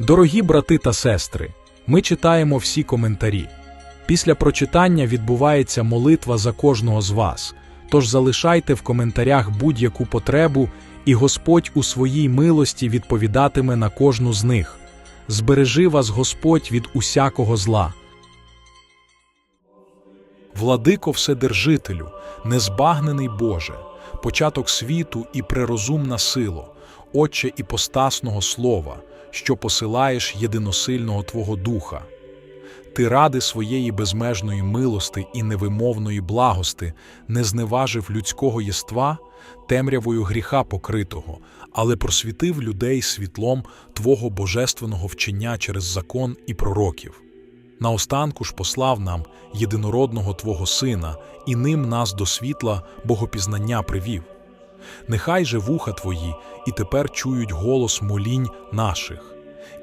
Дорогі брати та сестри, ми читаємо всі коментарі. Після прочитання відбувається молитва за кожного з вас. Тож залишайте в коментарях будь-яку потребу, і Господь у своїй милості відповідатиме на кожну з них. Збережи вас Господь від усякого зла. Владико Вседержителю, незбагнений Боже, початок світу і прерозумна сило, Отче іпостасного Слова, що посилаєш єдиносильного Твого Духа. Ти ради своєї безмежної милости і невимовної благости не зневажив людського єства, темрявою гріха покритого, але просвітив людей світлом Твого божественного вчення через закон і пророків. Наостанку ж послав нам єдинородного Твого Сина, і ним нас до світла богопізнання привів. Нехай же вуха Твої і тепер чують голос молінь наших,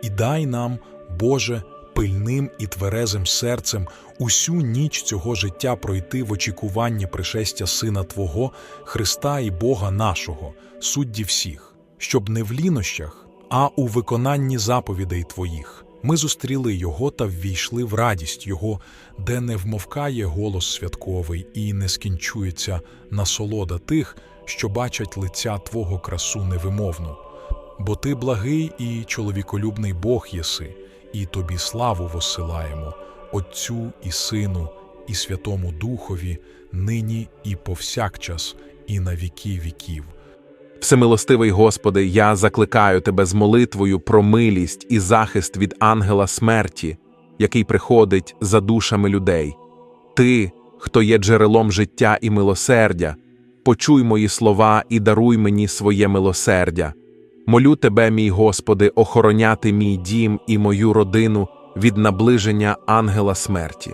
і дай нам, Боже, пильним і тверезим серцем усю ніч цього життя пройти в очікуванні пришестя Сина Твого, Христа і Бога нашого, судді всіх, щоб не в лінощах, а у виконанні заповідей Твоїх. Ми зустріли Його та ввійшли в радість Його, де не вмовкає голос святковий і не скінчується насолода тих, що бачать лиця Твого красу невимовну. Бо ти благий і чоловіколюбний Бог єси, і тобі славу воссилаємо, Отцю і Сину, і Святому Духові, нині і повсякчас, і на віки віків. Всемилостивий Господи, я закликаю Тебе з молитвою про милість і захист від ангела смерті, який приходить за душами людей. Ти, хто є джерелом життя і милосердя, почуй мої слова і даруй мені своє милосердя. Молю Тебе, мій Господи, охороняти мій дім і мою родину від наближення ангела смерті.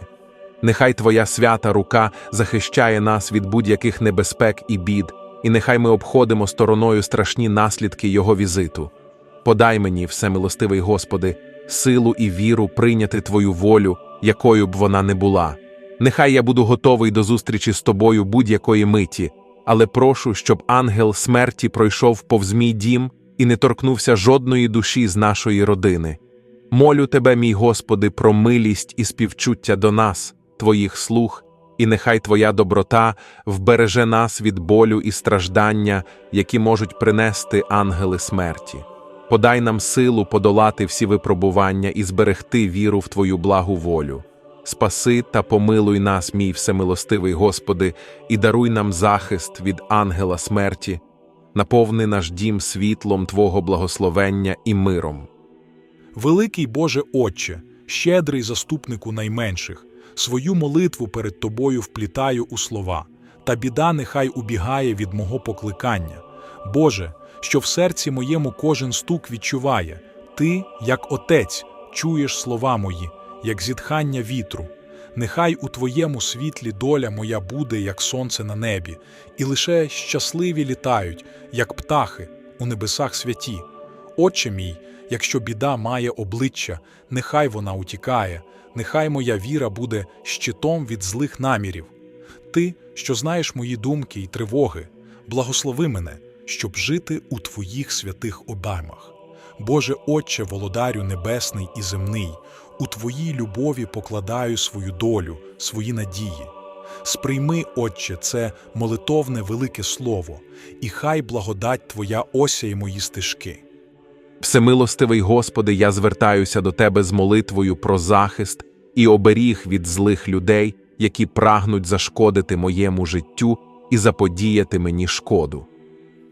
Нехай Твоя свята рука захищає нас від будь-яких небезпек і бід, і нехай ми обходимо стороною страшні наслідки Його візиту. Подай мені, всемилостивий Господи, силу і віру прийняти Твою волю, якою б вона не була. Нехай я буду готовий до зустрічі з Тобою будь-якої миті, але прошу, щоб ангел смерті пройшов повз мій дім і не торкнувся жодної душі з нашої родини. Молю Тебе, мій Господи, про милість і співчуття до нас, Твоїх слуг, і нехай Твоя доброта вбереже нас від болю і страждання, які можуть принести ангели смерті. Подай нам силу подолати всі випробування і зберегти віру в Твою благу волю. Спаси та помилуй нас, мій всемилостивий Господи, і даруй нам захист від ангела смерті, наповни наш дім світлом Твого благословення і миром. Великий Боже Отче, щедрий заступнику найменших, свою молитву перед Тобою вплітаю у слова, та біда нехай убігає від мого покликання. Боже, що в серці моєму кожен стук відчуває, Ти, як Отець, чуєш слова мої, як зітхання вітру. Нехай у Твоєму світлі доля моя буде, як сонце на небі, і лише щасливі літають, як птахи у небесах святі. Отче мій, якщо біда має обличчя, нехай вона утікає, нехай моя віра буде щитом від злих намірів. Ти, що знаєш мої думки й тривоги, благослови мене, щоб жити у Твоїх святих обаймах. Боже Отче, володарю небесний і земний, у Твоїй любові покладаю свою долю, свої надії. Сприйми, Отче, це молитовне велике слово, і хай благодать Твоя осяє мої стежки. Всемилостивий Господи, я звертаюся до Тебе з молитвою про захист і оберіг від злих людей, які прагнуть зашкодити моєму життю і заподіяти мені шкоду.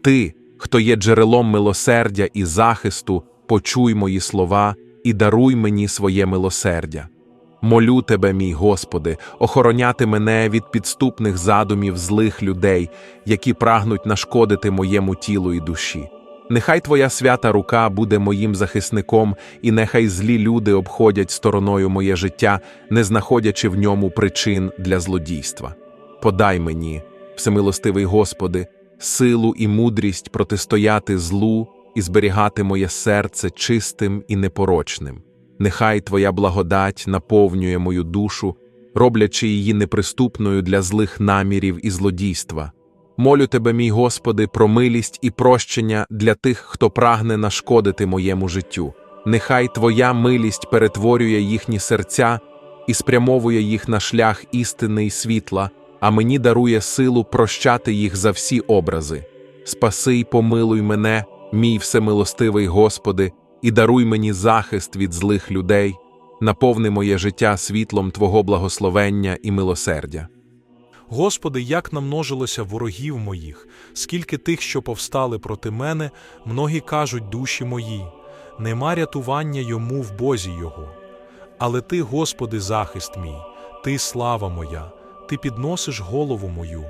Ти, хто є джерелом милосердя і захисту, почуй мої слова і даруй мені своє милосердя. Молю Тебе, мій Господи, охороняти мене від підступних задумів злих людей, які прагнуть нашкодити моєму тілу і душі. Нехай Твоя свята рука буде моїм захисником, і нехай злі люди обходять стороною моє життя, не знаходячи в ньому причин для злодійства. Подай мені, всемилостивий Господи, силу і мудрість протистояти злу і зберігати моє серце чистим і непорочним. Нехай Твоя благодать наповнює мою душу, роблячи її неприступною для злих намірів і злодійства. Молю Тебе, мій Господи, про милість і прощення для тих, хто прагне нашкодити моєму життю. Нехай Твоя милість перетворює їхні серця і спрямовує їх на шлях істини й світла, а мені дарує силу прощати їх за всі образи. Спаси й помилуй мене, мій всемилостивий Господи, і даруй мені захист від злих людей, наповни моє життя світлом Твого благословення і милосердя. Господи, як намножилося ворогів моїх, скільки тих, що повстали проти мене, многі кажуть душі мої, нема рятування йому в Бозі його. Але Ти, Господи, захист мій, Ти слава моя, Ти підносиш голову мою.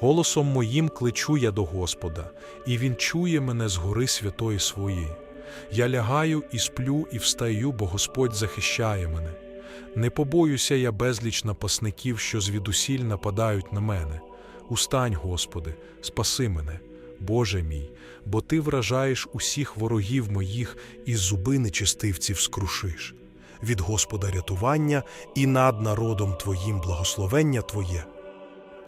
Голосом моїм кличу я до Господа, і Він чує мене з гори святої своєї. Я лягаю і сплю, і встаю, бо Господь захищає мене. Не побоюся я безліч напасників, що звідусіль нападають на мене. Устань, Господи, спаси мене, Боже мій, бо Ти вражаєш усіх ворогів моїх і зуби нечистивців скрушиш. Від Господа рятування і над народом Твоїм благословення Твоє.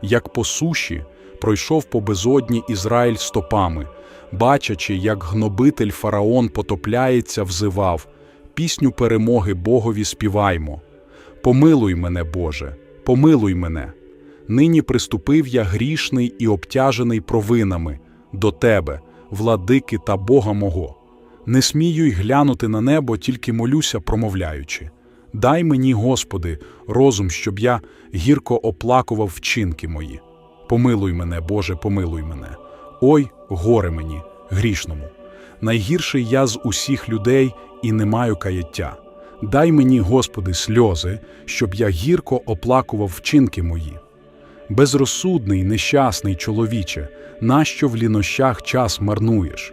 Як по суші пройшов по безодні Ізраїль стопами, бачачи, як гнобитель фараон потопляється, взивав пісню перемоги Богові співаймо. Помилуй мене, Боже, помилуй мене. Нині приступив я грішний і обтяжений провинами до Тебе, владики та Бога мого. Не смію й глянути на небо, тільки молюся, промовляючи. Дай мені, Господи, розум, щоб я гірко оплакував вчинки мої. Помилуй мене, Боже, помилуй мене. Ой, горе мені, грішному. Найгірший я з усіх людей і не маю каяття. Дай мені, Господи, сльози, щоб я гірко оплакував вчинки мої. Безрозсудний, нещасний чоловіче, нащо в лінощах час марнуєш?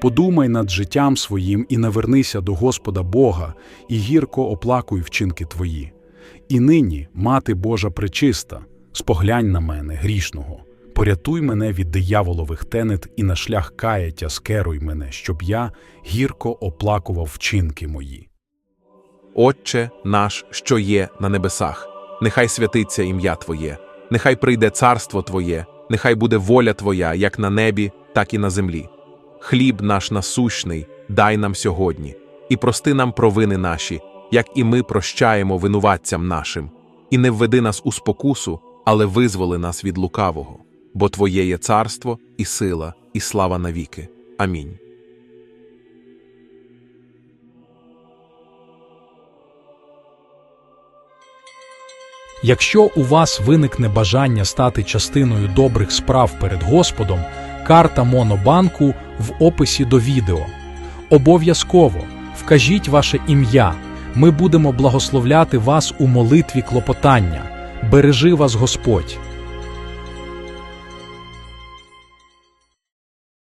Подумай над життям своїм і навернися до Господа Бога, і гірко оплакуй вчинки твої. І нині, мати Божа пречиста, споглянь на мене, грішного, порятуй мене від дияволових тенет і на шлях каяття скеруй мене, щоб я гірко оплакував вчинки мої. Отче наш, що є на небесах, нехай святиться ім'я Твоє, нехай прийде царство Твоє, нехай буде воля Твоя, як на небі, так і на землі. Хліб наш насущний, дай нам сьогодні, і прости нам провини наші, як і ми прощаємо винуватцям нашим, і не введи нас у спокусу, але визволи нас від лукавого, бо Твоє є царство, і сила, і слава навіки. Амінь. Якщо у вас виникне бажання стати частиною добрих справ перед Господом, карта Монобанку в описі до відео. Обов'язково вкажіть ваше ім'я. Ми будемо благословляти вас у молитві клопотання. Бережи вас Господь!